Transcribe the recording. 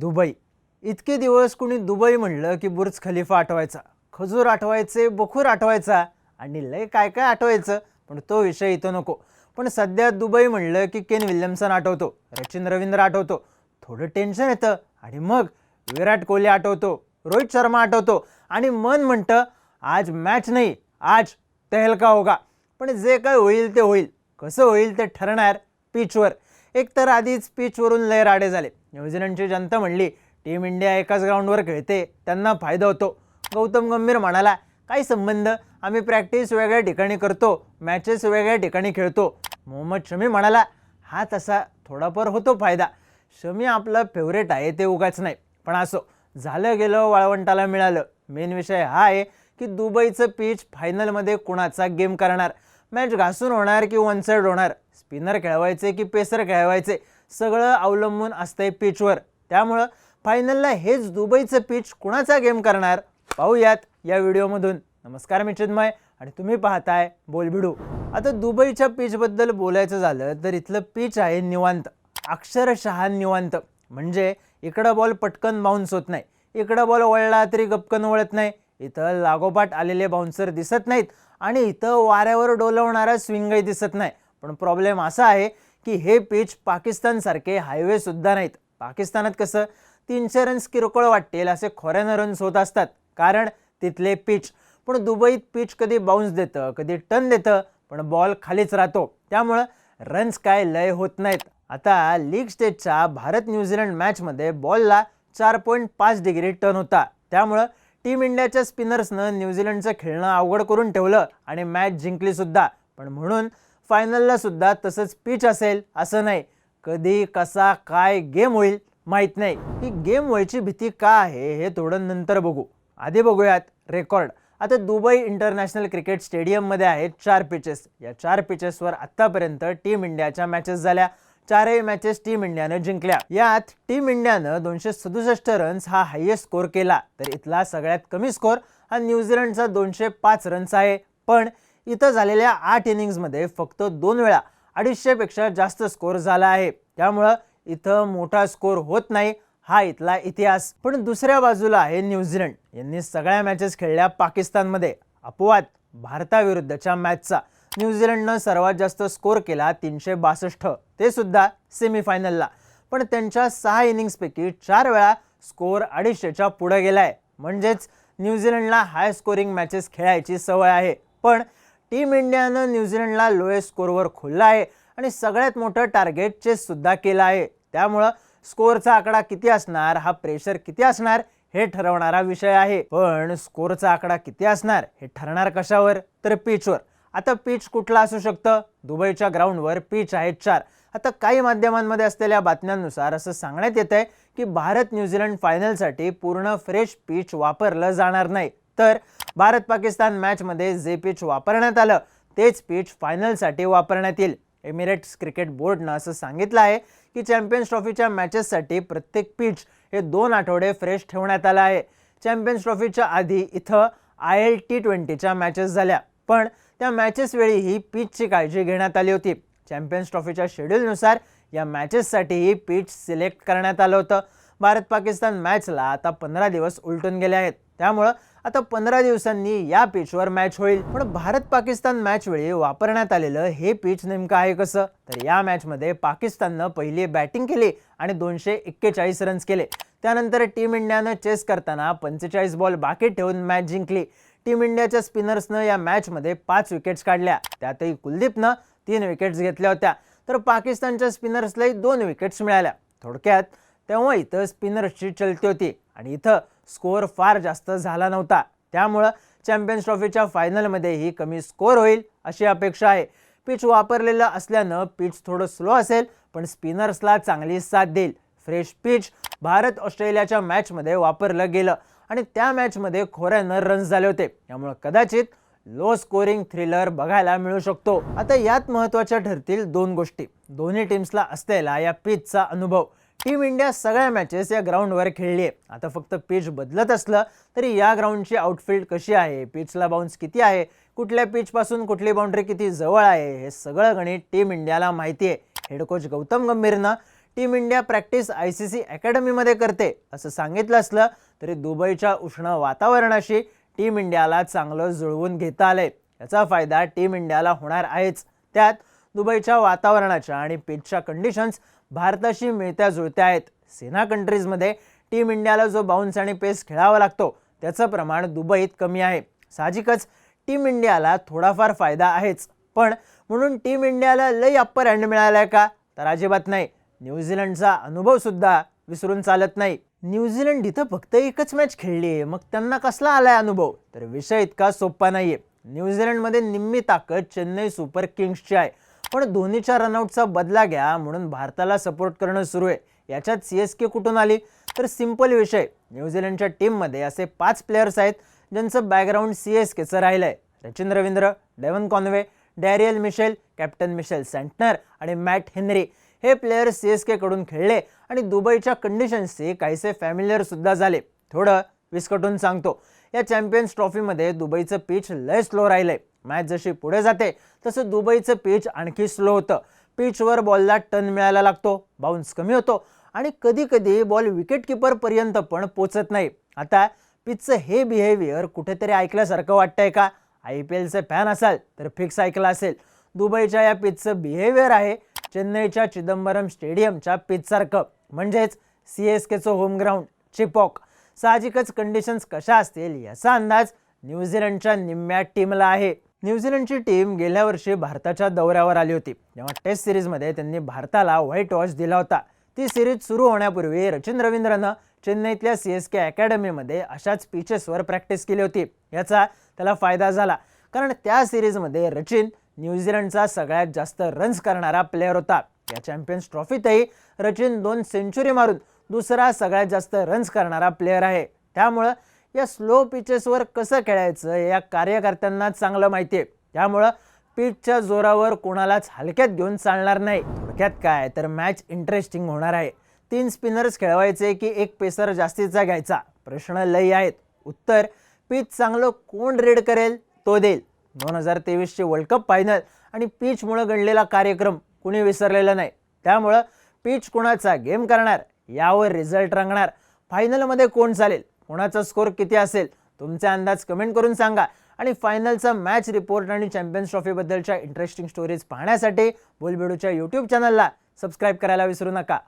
Dubai. इतके दिवस कुणी दुबई म्हणलं की बुर्ज खलिफा आठवायचा. खजूर आठवायचे बखूर आठवायचा आणि लय काय काय आठवायचं पण तो विषय इथं नको. पण सध्या दुबई म्हणलं की केन विल्यमसन आठवतो रचिन रवींद्र आठवतो. थोडं टेन्शन येतं आणि मग विराट कोहली आठवतो रोहित शर्मा आठवतो आणि मन म्हणतं आज मॅच नाही आज तहलका होगा. पण जे काय होईल ते होईल. कसं होईल ते ठरणार पिचवर एक तर आधीच पिचवरून लय राडे झाले. न्यूझीलंडची जनता म्हणली टीम इंडिया एकाच ग्राउंडवर खेळते त्यांना फायदा होतो. गौतम गंभीर म्हणाला काही संबंध? आम्ही प्रॅक्टिस वेगळ्या ठिकाणी करतो मॅचेस वेगळ्या ठिकाणी खेळतो. मोहम्मद शमी म्हणाला हा तसा थोडाफार होतो फायदा. शमी आपलं फेवरेट आहे ते उगाच नाही. पण असो झालं गेलं वाळवंटाला मिळालं. मेन विषय हा आहे की दुबईचं पिच फायनलमध्ये कुणाचा गेम करणार? मॅच घासून होणार की वन साईड होणार स्पिनर खेळवायचे की पेसर खेळवायचे सगळं अवलंबून असतंय पिचवर. त्यामुळं फायनलला हेच दुबईचं पिच कुणाचा गेम करणार? पाहूयात या व्हिडिओमधून. नमस्कार मी चिन्मय आणि तुम्ही पाहताय बोलबिडू. आता दुबईच्या पिचबद्दल बोलायचं झालं तर इथलं पिच आहे निवांत. अक्षरशः निवांत. म्हणजे इकडं बॉल पटकन बाउन्स होत नाही. इकडं बॉल वळला तरी गपकन वळत नाही. इथं लागोपाठ आलेले बाउन्सर दिसत नाहीत. आणि इथं वाऱ्यावर डोलवणारा स्विंगही दिसत नाही. पण प्रॉब्लेम असा आहे की हे पिच पाकिस्तानसारखे हायवेसुद्धा नाहीत. पाकिस्तानात कसं? तीनशे रन्स किरकोळ वाटतील असे खोऱ्यानं रन्स होत असतात. कारण तिथले पिच पण दुबईत पिच कधी बाउन्स देतं कधी टन देतं पण बॉल खालीच राहतो. त्यामुळं रन्स काय लय होत नाहीत. आता लीग स्टेजच्या भारत न्यूझीलंड मॅचमध्ये बॉलला चार पॉईंट पाच डिग्री टर्न होता. त्यामुळं टीम इंडियाच्या स्पिनर्सनं न्यूझीलंडचं खेळणं अवघड करून ठेवलं आणि मॅच जिंकली सुद्धा. पण म्हणून फायनलला सुद्धा तसंच पिच असेल असं नाही. कधी कसा काय गेम होईल माहीत नाही. ही गेम व्हायची भीती का आहे हे थोडं नंतर बघू. आधी बघूयात रेकॉर्ड आता दुबई इंटरनॅशनल क्रिकेट स्टेडियममध्ये आहेत चार पिचेस या चार पिचेसवर आत्तापर्यंत टीम इंडियाच्या मॅचेस झाल्या. चारही मॅचेस टीम इंडियानं जिंकल्या. यात टीम इंडियानं दोनशे सदुसष्ट रन्स हा हायेस्ट स्कोर केला. तर इथला सगळ्यात कमी स्कोर हा न्यूझीलंडचा दोनशे पाच रन्स आहे. पण इथं झालेल्या आठ इनिंग्समध्ये फक्त दोन वेळा अडीचशेपेक्षा जास्त स्कोर झाला आहे. त्यामुळं इथं मोठा स्कोर होत नाही हा इथला इतिहास. पण दुसऱ्या बाजूला आहे न्यूझीलंड यांनी सगळ्या मॅचेस खेळल्या पाकिस्तानमध्ये. अपवाद भारताविरुद्धच्या मॅचचा न्यूझीलंडनं सर्वात जास्त स्कोर केला तीनशे बासष्ट. ते सुद्धा सेमीफायनलला पण त्यांच्या सहा इनिंग्सपैकी चार वेळा स्कोअर अडीचशेच्या पुढे गेलाय. म्हणजेच न्यूझीलंडला हाय स्कोरिंग मॅचेस खेळायची सवय आहे. पण टीम इंडियानं न्यूझीलंडला लोएस्ट स्कोरवर खोललं आहे आणि सगळ्यात मोठं टार्गेट चेससुद्धा केलं आहे. त्यामुळं स्कोअरचा आकडा किती असणार हा प्रेशर किती असणार हे ठरवणारा विषय आहे. पण स्कोअरचा आकडा किती असणार हे ठरणार कशावर? तर पिचवर आता पिच कुठला असू शकतं? दुबईच्या ग्राउंडवर पिच आहेत चार. आता काही माध्यमांमध्ये असलेल्या बातम्यांनुसार असं सांगण्यात येत आहे की भारत न्यूझीलंड फायनलसाठी पूर्ण फ्रेश पिच वापरलं जाणार नाही. तर भारत पाकिस्तान मॅचमध्ये जे पिच वापरण्यात आलं तेच पिच फायनलसाठी वापरण्यात येईल. एमिरेट्स क्रिकेट बोर्डनं असं सांगितलं आहे की चॅम्पियन्स ट्रॉफीच्या मॅचेससाठी प्रत्येक पिच हे दोन आठवडे फ्रेश ठेवण्यात आलं आहे. चॅम्पियन्स ट्रॉफीच्या आधी इथं आय एल टी ट्वेंटीच्या मॅचेस झाल्या. पण त्या मॅचेसवेळी ही पिचची काळजी घेण्यात आली होती. चॅम्पियन्स ट्रॉफीच्या शेड्यूलनुसार या मॅचेससाठीही पिच सिलेक्ट करण्यात आलं होतं. भारत पाकिस्तान मॅचला आता पंधरा दिवस उलटून गेले आहेत. त्यामुळं आता पंधरा दिवसांनी या पिचवर मॅच होईल. पण भारत पाकिस्तान मॅच वेळी वापरण्यात आलेलं हे पिच नेमकं आहे कसं? तर या मॅचमध्ये पाकिस्ताननं पहिली बॅटिंग केली आणि दोनशे एक्केचाळीस रन्स केले. त्यानंतर टीम इंडियानं चेस करताना पंचेचाळीस बॉल बाकी ठेवून मॅच जिंकली. टीम इंडियाच्या स्पिनर्सनं या मॅचमध्ये पाच विकेट्स काढल्या. त्यातही कुलदीपनं तीन विकेट्स घेतल्या होत्या. तर पाकिस्तानच्या स्पिनर्सलाही दोन विकेट्स मिळाल्या. थोडक्यात तेव्हा इथं स्पिनर्सची चलती होती आणि इथं स्कोअर फार जास्त झाला नव्हता. त्यामुळं चॅम्पियन्स ट्रॉफीच्या फायनलमध्येही कमी स्कोअर होईल अशी अपेक्षा आहे. पिच वापरलेलं असल्यानं पिच थोडं स्लो असेल पण स्पिनर्सला चांगली साथ देईल. फ्रेश पिच भारत ऑस्ट्रेलियाच्या मॅचमध्ये वापरलं गेलं. आणि त्या मॅचमध्ये खोऱ्यानं रन्स झाले होते. यामुळं कदाचित लो स्कोरिंग थ्रिलर बघायला मिळू शकतो. आता यात महत्त्वाच्या ठरतील दोन गोष्टी. दोन्ही टीम्सला असलेला या पिचचा अनुभव. टीम इंडिया सगळ्या मॅचेस या ग्राउंडवर खेळली आहे. आता फक्त पिच बदलत असलं तरी या ग्राउंडची आउटफील्ड कशी आहे? पिचला बाउन्स किती आहे? कुठल्या पिचपासून कुठली बाउंड्री किती जवळ आहे? हे सगळं गणित टीम इंडियाला माहिती आहे. Head coach Gautam गंभीरनं team India practice I C C अकॅडमीमध्ये करते असं सांगितलं असलं तरी दुबईच्या उष्ण वातावरणाशी टीम इंडियाला चांगलं जुळवून घेता आलंय. याचा फायदा टीम इंडियाला होणार आहेच. त्यात दुबईच्या वातावरणाच्या आणि पिचच्या कंडिशन्स भारताशी मिळत्या जुळत्या आहेत. सेना कंट्रीजमध्ये टीम इंडियाला जो बाउन्स आणि पेस खेळावा लागतो त्याचं प्रमाण दुबईत कमी आहे. साहजिकच टीम इंडियाला थोडाफार फायदा आहेच. पण म्हणून टीम इंडियाला लई अप्पर हँड मिळाला आहे का? तर अजिबात नाही. न्यूझीलंडचा अनुभवसुद्धा विसरून चालत नाही. न्यूझीलंड इथं फक्त एकच मॅच खेळली आहे. मग त्यांना कसला आलाय अनुभव? तर विषय इतका सोपा नाही आहे न्यूझीलंडमध्ये निम्मी ताकद चेन्नई सुपर किंग्सची आहे. पण धोनीच्या रनआउटचा बदला घ्या म्हणून भारताला सपोर्ट करणं सुरू आहे. याच्यात सी एस के कुठून आली? तर सिंपल विषय. न्यूझीलंडच्या टीममध्ये असे पाच प्लेयर्स आहेत ज्यांचं बॅकग्राऊंड सी एस केचं राहिलं आहे Sachin Ravindra Devon Conway Daryl Mitchell captain Mitchell Santner आणि मॅट हेनरी. हे प्लेयर सी एस केकडून खेळले आणि दुबईच्या कंडिशन्सचे काहीसे फॅमिलियर सुद्धा झाले. थोडं विस्कटून सांगतो. या चॅम्पियन्स ट्रॉफीमध्ये दुबईचं पिच लय स्लो राहिलंय. मॅच जशी पुढे जाते तसं दुबईचं पिच आणखी स्लो होतं. पिचवर बॉलला टन मिळायला लागतो बाउन्स कमी होतो आणि कधीकधी बॉल विकेटकीपरपर्यंत पण पोचत नाही. आता पिचचं हे बिहेवियर कुठेतरी ऐकल्यासारखं वाटतंय का? आय पी एलचे फॅन असाल तर फिक्स ऐकलं असेल. दुबईच्या या पिचचं बिहेवियर आहे चेन्नईच्या चिदंबरम स्टेडियमच्या पिचसारखं म्हणजेच सी एस केचं होम ग्राउंड चिपॉक. साहजिकच कंडिशन्स कशा असतील याचा अंदाज न्यूझीलंडच्या निम्म्या टीमला आहे. न्यूझीलंडची टीम गेल्या वर्षी भारताच्या दौऱ्यावर आली होती. तेव्हा टेस्ट सिरीजमध्ये त्यांनी भारताला व्हाईट वॉश दिला होता. ती सिरीज सुरू होण्यापूर्वी रचिन रवींद्रनं चेन्नईतल्या सी एस के अकॅडमीमध्ये अशाच पिचेसवर प्रॅक्टिस केली होती. याचा त्याला फायदा झाला. कारण त्या सिरीजमध्ये रचिन न्यूझीलंडचा सगळ्यात जास्त रन्स करणारा प्लेअर होता. या चॅम्पियन्स ट्रॉफीतही रचिन दोन सेंचुरी मारून दुसरा सगळ्यात जास्त रन्स करणारा प्लेअर आहे. त्यामुळं या स्लो पिचेसवर कसं खेळायचं या कार्यकर्त्यांना चांगलं माहिती आहे त्यामुळं पिचच्या जोरावर कोणालाच हलक्यात घेऊन चालणार नाही. थोडक्यात काय तर मॅच इंटरेस्टिंग होणार आहे. तीन स्पिनर्स खेळवायचे की एक पेसर जास्तीचा घ्यायचा? प्रश्न लई आहेत. उत्तर पिच चांगलं कोण रेड करेल? तो देईल. दोन हजार तेवीसचे वर्ल्ड कप फायनल आणि पिचमुळं घडलेला कार्यक्रम कुणी विसरलेला नाही. त्यामुळं पिच कुणाचा गेम करणार यावर रिझल्ट रंगणार फायनलमध्ये कोण चालेल कोणाचा स्कोर किती असेल तुमचे अंदाज कमेंट करून सांगा. आणि फायनलचा मॅच रिपोर्ट आणि चॅम्पियन्स ट्रॉफीबद्दलच्या इंटरेस्टिंग स्टोरीज पाहण्यासाठी बोलबेडूच्या यूट्यूब चॅनलला सबस्क्राईब करायला विसरू नका.